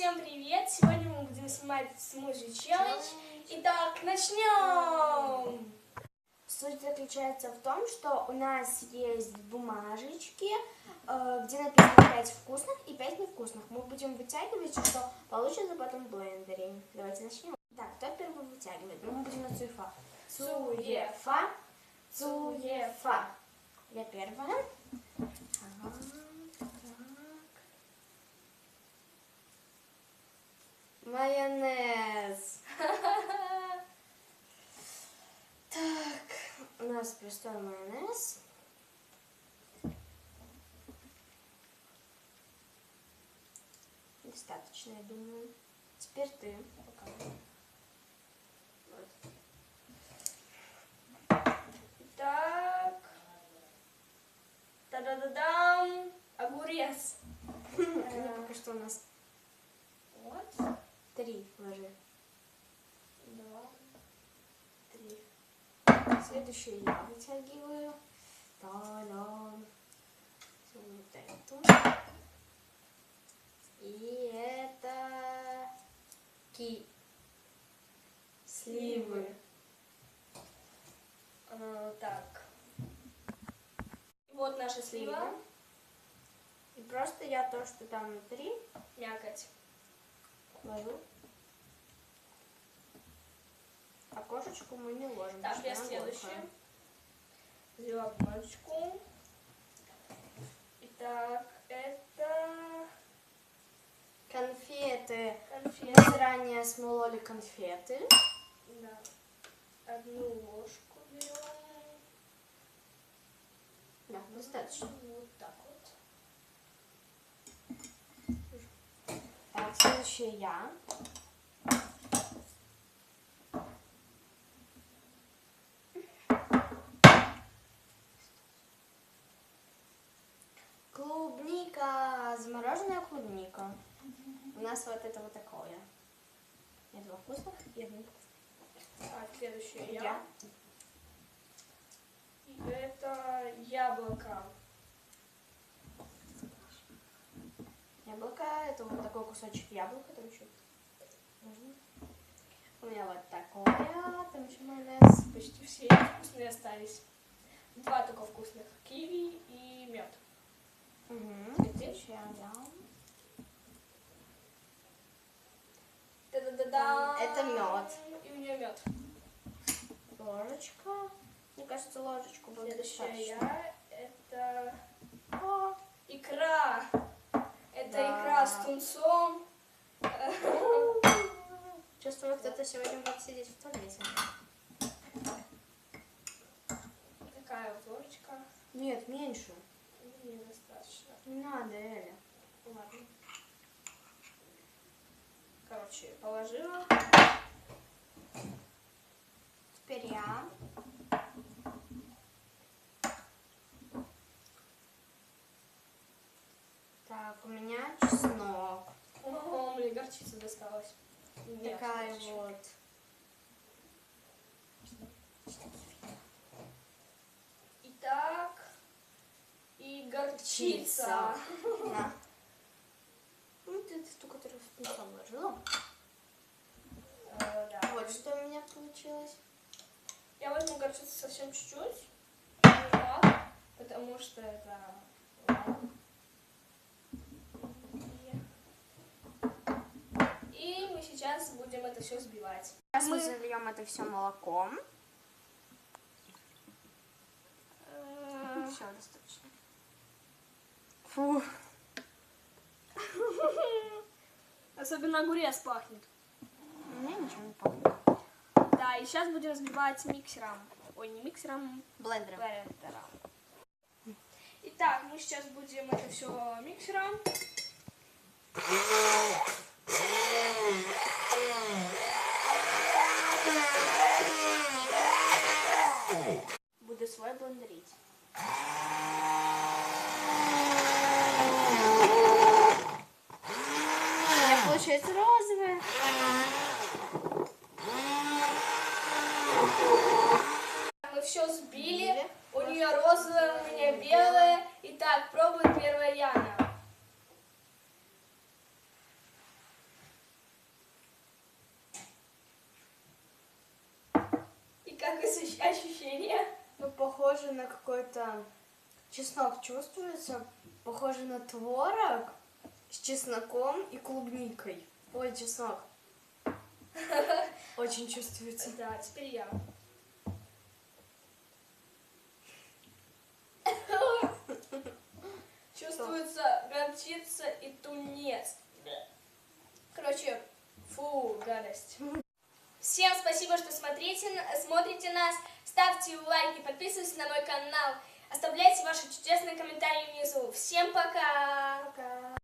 Всем привет! Сегодня мы будем снимать смузи челлендж. Итак, начнем! Суть заключается в том, что у нас есть бумажечки, э, где написано 5 вкусных и 5 невкусных. Мы будем вытягивать, что получится потом в блендере. Давайте начнем. Так, кто первый вытягивает? Ну, мы будем на цуефа. Цуефа, цуефа. Я первая. Майонез. Так, у нас простой майонез. Достаточно, я думаю. Теперь ты. Пока. Вот. Итак, та-да-да-дам, огурец. Пока что у нас Вот, три ложи. два, Три. Следующее я вытягиваю. Та-дам. Вот эту. И это ки. Сливы. А, так. Вот наша слива, И просто я то, что там внутри, мякоть. Ложу. А кошечку мы не ложим. Так, я следующая. Взяла бумажечку. Итак, это Конфеты. конфеты. Мы заранее смололи конфеты. Да. Одну ложку берем. Да, достаточно. Вот так вот. Так, следующее я. Клубника, замороженная клубника. У нас вот это вот такое. Я два вкусных и невкусную. Так, следующее я. Я. Это яблоко. Яблоко, это вот такой кусочек яблока, там еще можно. У меня вот такое, там еще майонез. Почти все вкусные остались. Два только вкусных. Киви и мед. Угу. Следующее я. Да-да-да-да. Это мед. И у нее мед. Ложечка. Мне кажется, ложечку будет достаточно. я. Это О, икра. Это Да. икра с тунцом. Чувствую, кто-то сегодня будет сидеть в туалете. Такая вот ложечка. Нет, меньше. Недостаточно. Не надо, Эля. Ладно. Короче, положила. Теперь я. Так, у меня чеснок. О, мне горчица досталась. Такая вот. Итак, и горчица. На. Ну, ты эту, которую в пенсу вложила. Э, да. Вот что у меня получилось. Я возьму горчицу совсем чуть-чуть. Не потому что это мало. И- И мы сейчас будем это все взбивать. Сейчас мы зальем это все молоком. Все, достаточно. Фу. Особенно огурец пахнет. У меня ничего не помню. Да, и сейчас будем взбивать миксером. Ой, не миксером, Блендером. блендером. Итак, мы сейчас будем это все миксером. Молодец, розовая. Мы все сбили. У нее розовая, у меня белая. Итак, пробует первая Яна. И как ощущение? Ну, похоже на какой-то чеснок чувствуется. Похоже на творог с чесноком и клубникой. Ой, чеснок. Очень чувствуется. Да, теперь я. Чувствуется горчица и тунец. Короче, фу, гадость. Всем спасибо, что смотрите, смотрите нас. Ставьте лайки, подписывайтесь на мой канал. Оставляйте ваши чудесные комментарии внизу. Всем пока! Пока.